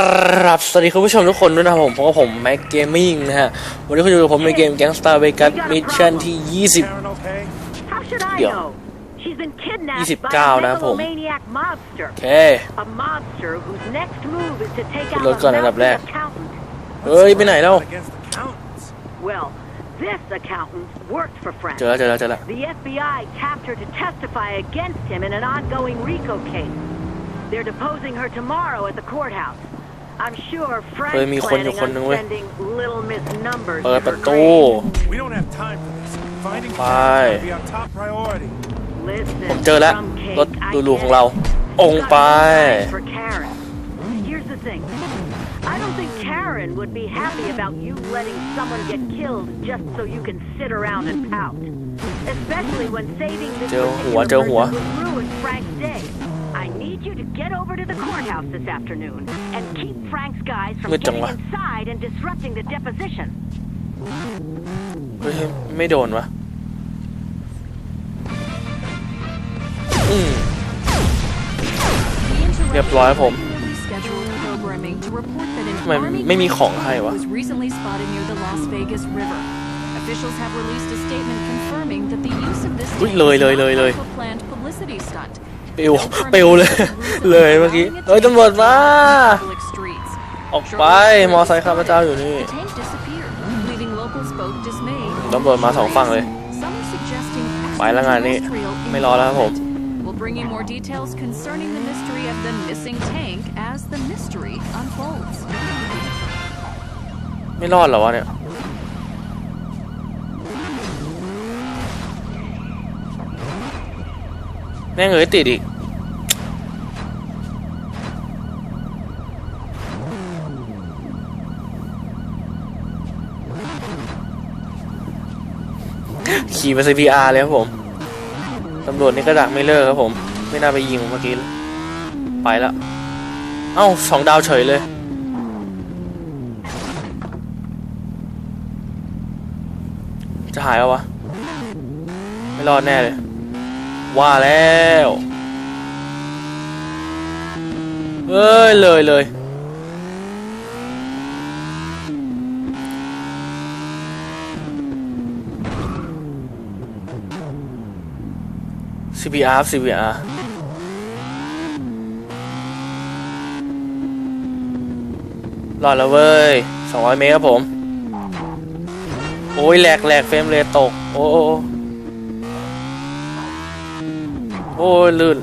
ครับ สวัสดีคุณผู้ชมทุกคนด้วยนะครับผมเพราะว่าผมแม็กเกมมิ่งนะฮะ วันนี้คุณอยู่กับผมในเกม Gangsta Vegas Mission ที่ Karen okay? How should I Yo. know? She's been kidnapped 29 by a นะครับผม megalomaniac mobster. 20โอเค A mobster whose next move is to take ขึ้น out รถก่อน a อันดับแรก mountain accountant. เฮ้ย ไปไหนแล้ว Against accountants. Well, this accountant worked for Frank. เจอแล้วเจอแล้วเจอแล้ว The FBI tapped her to testify against him in an ongoing RICO case. They're deposing her tomorrow at the courthouse. I'm sure เฮ้ย Frank's มีคนอยู่ planning คนหนึ่ง on เว้ย sending Little Miss Numbers เปิด to ป her ระตู grave. We don't have time for this. Finding Bye. Karen is gonna be our top priority. ผม Listen, เจอแล้ว Drumcake, รถ I หรูๆของเรา get องค์ไป Got no time for Karen. Here's the thing. I don't think Karen would be happy about you letting someone get killed just so you can sit around and pout. Especially when saving this เจอหัว particular เจอหัว person would ruin Frank's day. I need you to get over to the courthouse this afternoon and keep Frank's guys from มืดจัง getting วะ inside and disrupting the deposition. เฮ้ย ไม่โดนวะอืม เรียบร้อยผม ทำไมไม่มีของให้วะ was recently spotted near the Las Vegas River. Officials have released a statement confirming that the use of this อุ๊ย tank เลย is เลย not เลยเลย part of a planned publicity stunt. ปิวปิวเลย เลยเมื่อกี้เฮ้ยตำรวจมา Public streets. ออกไป มอไซค์ข้าพเจ้าอยู่นี่ The tank disappeared, leaving locals both dismayed. ตำรวจมาสองฝั่งเลย Some are suggesting ไปแล้วงานนี้ extraterrestrial ไม่รอแล้วครับผม involvement. We'll bring you more details concerning the mystery of the missing tank as the mystery unfolds. ไม่รอดเหรอวะเนี่ย แม่งเอ้ยติดอีก ขี่มา CPR เลยครับผมตำรวจนี่ก็ดักไม่เลิกครับผม ไม่น่าไปยิงเมื่อกี้ไปแล้วเอ้าสองดาวเฉยเลยจะหายแล้ววะ ไม่รอดแน่เลย ว่าแล้ว เอ้ย เลยเลย CPR CPR รอดแล้วเว้ย 200 เมตรครับผม โอ้ยแหลกแหลกเฟรมเรทตกโอ้โอ้โอ้โอ้ยลื่น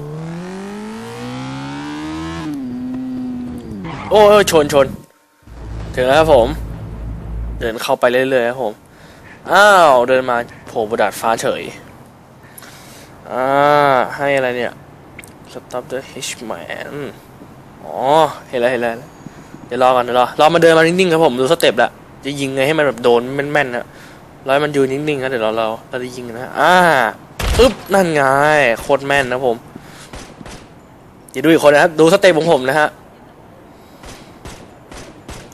โอ้ยชนชนถึงแล้วครับผม เดินเข้าไปเรื่อยๆครับผม อ้าว เดินมาโผล่บนดาดฟ้าเฉย อ่า ให้อะไรเนี่ย Stop the Hitchman อ๋อ เห็นแล้วเห็นแล้วเดี๋ยวรอก่อนเดี๋ยวรอ รอมาเดินมานิ่งๆครับผม ดูสเต็ปละ จะยิงไงให้มันแบบโดนแม่นๆนะร้อยมันยืนนิ่งๆครับเดี๋ยวเราเราเราจะยิงนะอ่าปึ๊บ นั่นไง โคตรแม่นนะผม เดี๋ยวดูอีกคนนะครับ ดูสเต็ปของผมนะฮะ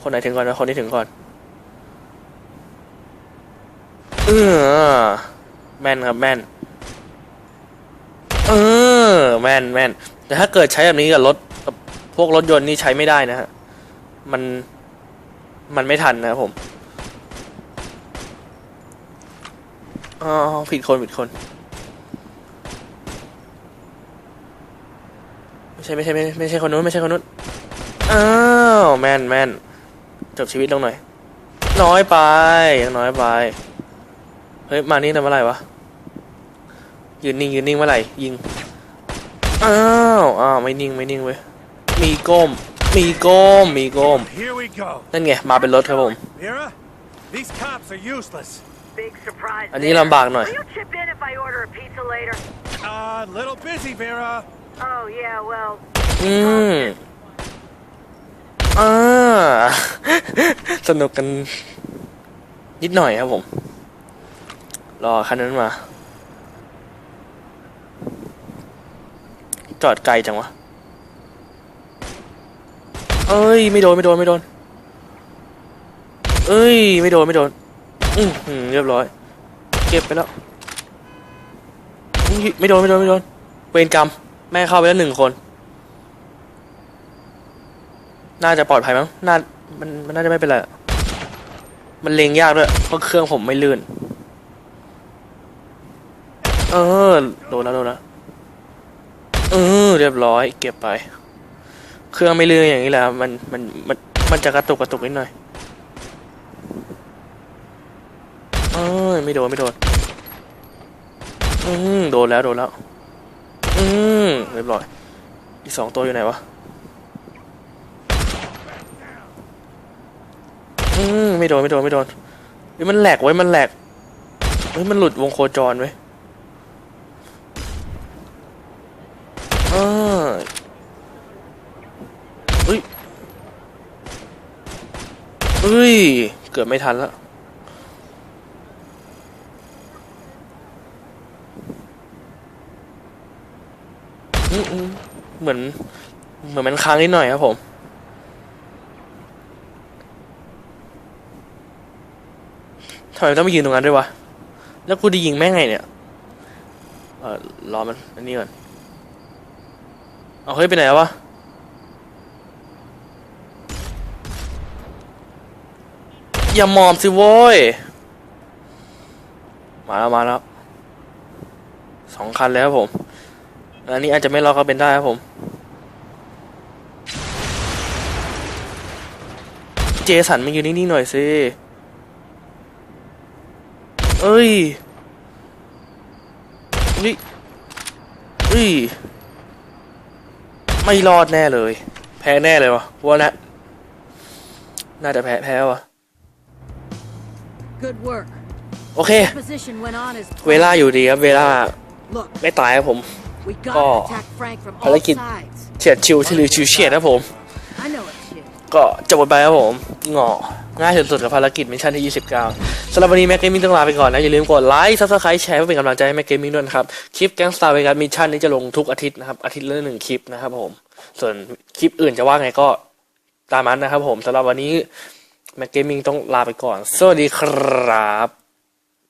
คนไหนถึงก่อนนะคนที่ถึงก่อนเออแม่นครับแม่น อแม่นแม่นแต่ถ้าเกิดใช้แบบนี้กับรถกับพวกรถยนต์นี่ใช้ไม่ได้นะฮะ มันมันไม่ทันนะผมอ๋อผิดคนผิดคน ไม่ใช่ไม่ใช่ไม่ใช่ไม่ใช่คนนู้นไม่ใช่คนนู้นอ้าวแม่นแม่นจบชีวิตลงหน่อย น้อยไปยังน้อยไปเฮ้ยมานี่ทำอะไรวะยืนนิ่งยืนนิ่งเมื่อไหร่ยิง อ้าวอ้าวไม่นิ่งไม่นิ่งเว้ยมีก้ม มีก้ม มีก้ม Here we go. นั่นไง มาเป็นรถครับผม Vera, these cops are useless. Big surprise. อันนี้ there. ลำบากหน่อย Will you chip in if I order a pizza later? Uh, little busy, Vera. Oh, yeah, well, อืมอ่าสนุกกันนิดหน่อยครับผม รอคันนั้นมา จอดไกลจังวะ เอ้ย ไม่โดน ไม่โดน ไม่โดน เอ้ย ไม่โดน ไม่โดน อือเรียบร้อย เก็บไปแล้ว ไม่โดน ไม่โดน ไม่โดน เวรกรรม แม่เข้าไปแล้วหนึ่งคน น่าจะปลอดภัยมั้ง น่า มัน มันน่าจะไม่เป็นไร มันเลงยากด้วย เพราะเครื่องผมไม่ลื่น เออ โดนแล้วโดนแล้ว เออเรียบร้อย เก็บไป เครื่องไม่ลื่นอย่างนี้แหละมันมันมันมันจะกระตุกกระตุกนิดหน่อยเออไม่โดนไม่โดนอืมโดนแล้วโดนแล้ว อืมเรียบร้อย อีกสองตัวอยู่ไหนวะอืมไม่โดนไม่โดนไม่โดนเฮ้ยมันแหลกไว้มันแหลกเฮ้ยมันหลุดวงโคจรไว้ยอ่าเฮ้ย เฮ้ย เกือบไม่ทันแล้วเหมือน เหมือนมันค้างนิดหน่อยครับผม ทำไมต้องไปยืนตรงนั้นด้วยวะ แล้วกูจะยิงแม่งไงเนี่ยเออรอมัน อันนี้ก่อน เอาเฮ้ยไปไหนแล้ววะ อย่ามอมสิโว้ย มาแล้วมาแล้วสองคันแล้วผม อันนี้อาจจะไม่ล็อกก็เป็นได้ครับผม เจสันมาอยู่นิ่งๆหน่อยสิเอ้ยนี่เอ้ย ไม่รอดแน่เลย แพ้แน่เลยวะว่านะน่าจะแพ้แพ้วะ Good work. โอเค Position went on as เวลาอยู่ดีครับ เวลา Look, ไม่ตายครับผม we Oh. gotta attack Frank from ภาร all กิจ sides. เฉียดชิวชิลิวชิวเฉียดครับผม I know it, shit. ก็จบไปครับผมงอง่ายสุดๆกับภารกิจมิชชั่นที่ 29สำหรับวันนี้แม็กเกมมิ่งต้องลาไปก่อนนะ อย่าลืมกดไลค์ซับสไครต์แชร์เพื่อเป็นกำลังใจให้แม็กเกมมิ่งด้วยนะครับ คลิปแก๊งสตาร์เวกัสมิชชั่นนี้จะลงทุกอาทิตย์นะครับ อาทิตย์ละหนึ่งคลิปนะครับผม ส่วนคลิปอื่นจะว่าไงก็ตามนั้นนะครับผมสำหรับวันนี้ แม็กเกมมิ่งต้องลาไปก่อน สวัสดีครับ